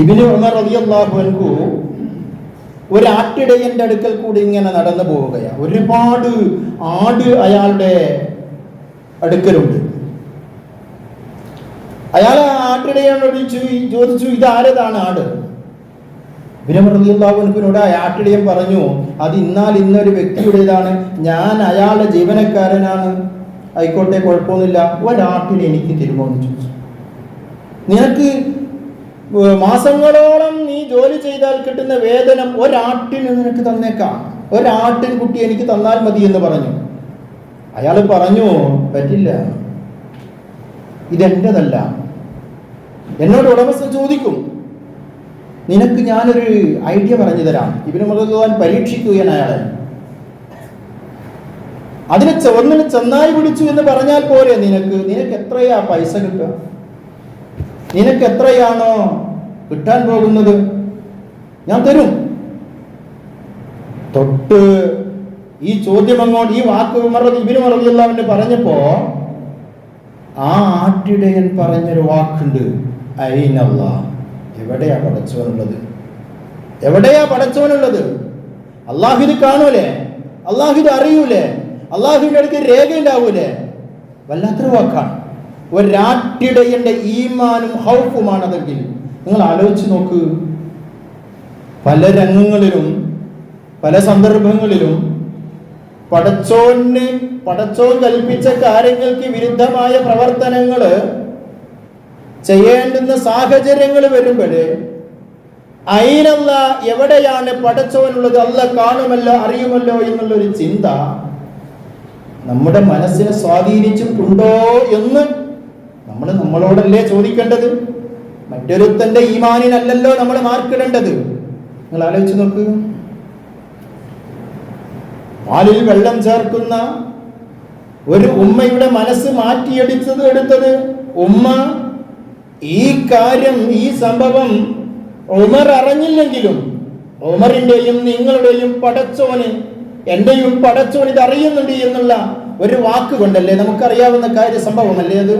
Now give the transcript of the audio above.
ഇബിന് ഉമർ റളിയല്ലാഹു അൻഹു ഒരു ആട്ടിടയന്റെ അടുക്കൽ കൂടി ഇങ്ങനെ നടന്നു പോവുകയാണ് ഒരുപാട് ആട് അയാളുടെ അടുക്കലുണ്ട്. അയാൾ ആട്ടിടയോട് ചോദിച്ചു ഇത് ആരതാണ് ആട് ആ ആട്ടിടയൻ പറഞ്ഞു അത് ഇന്നാൽ ഇന്നൊരു വ്യക്തിയുടേതാണ്. ഞാൻ അയാളുടെ ജീവനക്കാരനാണ്. ആയിക്കോട്ടെ കുഴപ്പമൊന്നുമില്ല. ഒരാട്ടിനെ എനിക്ക് തരുമോ? എന്ന് ചോദിച്ചു. നിനക്ക് മാസങ്ങളോളം നീ ജോലി ചെയ്താൽ കിട്ടുന്ന വേതനം ഒരാട്ടിന് നിനക്ക് തന്നേക്കാം. ഒരാട്ടിൻ കുട്ടി എനിക്ക് തന്നാൽ മതി എന്ന് പറഞ്ഞു. അയാൾ പറഞ്ഞു പറ്റില്ല. ഇതെന്റെതല്ല. എന്നോട് ഉടമസ്ഥൻ ചോദിക്കും നിനക്ക് ഞാനൊരു ഐഡിയ പറഞ്ഞു തരാം. ഇവന് മൃഗവാൻ പരീക്ഷിക്കുകയാണ് അയാളെ. അതിന് ഒന്നിന് ചെന്നായി പിടിച്ചു എന്ന് പറഞ്ഞാൽ പോരെ നിനക്ക്? നിനക്ക് എത്രയാ പൈസ കിട്ടുക? നിനക്ക് എത്രയാണോ കിട്ടാൻ പോകുന്നത്? ഞാൻ തരും. തൊട്ട് ഈ ചോദ്യം അങ്ങോട്ട് ഈ വാക്ക് ഉമർ ഇബിന് മറവിയല്ലാവിന്റെ പറഞ്ഞപ്പോ ആ ആട്ടിടയൻ പറഞ്ഞൊരു വാക്കുണ്ട്. അയിനല്ല. എവിടെയാ പടച്ചവനുള്ളത്? എവിടെയാ പടച്ചവനുള്ളത്? അള്ളാഹു കാണൂലേ? അള്ളാഹു അറിയൂലേ? അള്ളാഹുവിന്റെ അടുത്ത് രേഖ ഉണ്ടാവൂലേ വല്ലാത്തൊരു വാക്കാണ്. ഒരാട്ടിടയന്റെ ഈമാനും ഹൗഫുമാണതെങ്കിൽ നിങ്ങൾ ആലോചിച്ച് നോക്ക്. പല രംഗങ്ങളിലും പല സന്ദർഭങ്ങളിലും പടച്ചോന് പടച്ചോൻ കൽപ്പിച്ച കാര്യങ്ങൾക്ക് വിരുദ്ധമായ പ്രവർത്തനങ്ങൾ ചെയ്യേണ്ടുന്ന സാഹചര്യങ്ങൾ വരുമ്പോൾ അയിനല്ല എവിടെയാണ് പടച്ചോനുള്ളത് അല്ല കാണുമല്ലോ അറിയുമല്ലോ എന്നുള്ളൊരു ചിന്ത നമ്മുടെ മനസ്സിനെ സ്വാധീനിച്ചിട്ടുണ്ടോ എന്ന് നമ്മൾ നമ്മളോടല്ലേ ചോദിക്കേണ്ടത്? മറ്റൊരുത്തന്റെ ഈമാനിനല്ലല്ലോ നമ്മൾ മാർക്കിടേണ്ടത് നിങ്ങൾ ആലോചിച്ച് നോക്ക്. പാലിൽ വെള്ളം ചേർക്കുന്ന ഒരു ഉമ്മയുടെ മനസ്സ് മാറ്റിയെടുത്തത് എടുത്തത് ഉമ്മ ഈ കാര്യം ഈ സംഭവം ഉമർ അറിഞ്ഞില്ലെങ്കിലും ഉമറിന്റെയും നിങ്ങളുടെയും പടച്ചോന് എന്റെയും പടച്ചോൻ ഇത് അറിയുന്നുണ്ട് എന്നുള്ള ഒരു വാക്ക് കൊണ്ടല്ലേ നമുക്കറിയാവുന്ന കാര്യ സംഭവമല്ലേ അത്?